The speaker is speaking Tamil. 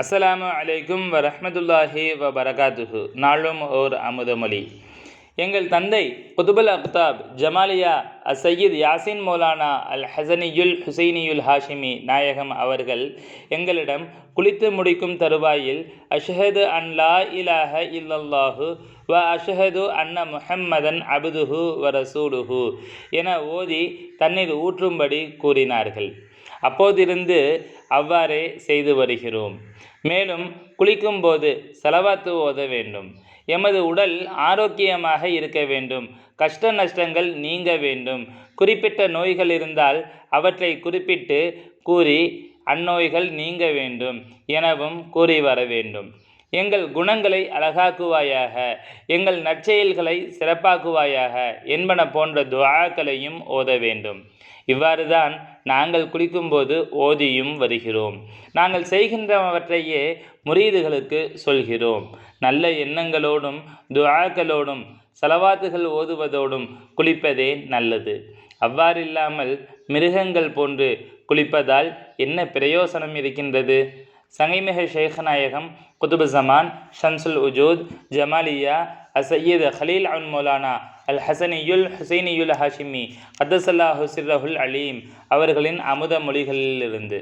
அஸ்ஸலாமு அலைக்கும் வரஹ்மத்துல்லாஹி வ பரகாத்துஹு நாளும் ஓர் அமுதமொழி எங்கள் தந்தை குதுபுல் அக்தாப் ஜமாலியா சையீத் யாசின் மௌலானா அல் ஹசனியுல் ஹுசைனியுல் ஹாஷிமி நாயகம் அவர்கள் எங்களிடம் குளித்து முடிக்கும் தருவாயில் அஷ்ஹது அன் லா இலாஹ இல்லல்லாஹு வ அஷஹது அன்ன முஹம்மதன் அபுதுஹு வ ரசூலுஹு என ஓதி தண்ணீர் ஊற்றும்படி கூறினார்கள். அப்போதிருந்து அவ்வாறே செய்து வருகிறோம். மேலும் குளிக்கும்போது செலவாத்து ஓத வேண்டும். எமது உடல் ஆரோக்கியமாக இருக்க வேண்டும். கஷ்ட நஷ்டங்கள் நீங்க வேண்டும். குறிப்பிட்ட நோய்கள் இருந்தால் அவற்றை குறிப்பிட்டு கூறி அந்நோய்கள் நீங்க வேண்டும் எனவும் கூறி வர வேண்டும். எங்கள் குணங்களை அழகாக்குவாயாக எங்கள் நற்செயல்களை சிறப்பாக்குவாயாக என்பன போன்ற துவாக்களையும் ஓத வேண்டும். இவ்வாறு தான் நாங்கள் குளிக்கும்போது ஓதியும் வருகிறோம். நாங்கள் செய்கின்றவற்றையே முரீதுகளுக்கு சொல்கிறோம். நல்ல எண்ணங்களோடும் துவாக்களோடும் செலவாத்துகள் ஓதுவதோடும் குளிப்பதே நல்லது. அவ்வாறில்லாமல் மிருகங்கள் போன்று குளிப்பதால் என்ன பிரயோசனம் இருக்கின்றது? சங்கைமிக ஷேக்நாயகம் குதுபு ஜமான் ஷம்சுல் உஜூத் ஜமாலியா அசையீத் ஹலீல் அன் மௌலானா அல் ஹசனியுல் ஹுசைனியுல் ஹாஷிமி அத்தசல்லா ஹுசிரஹுல் அலீம் அவர்களின் அமுத மொழிகளிலிருந்து.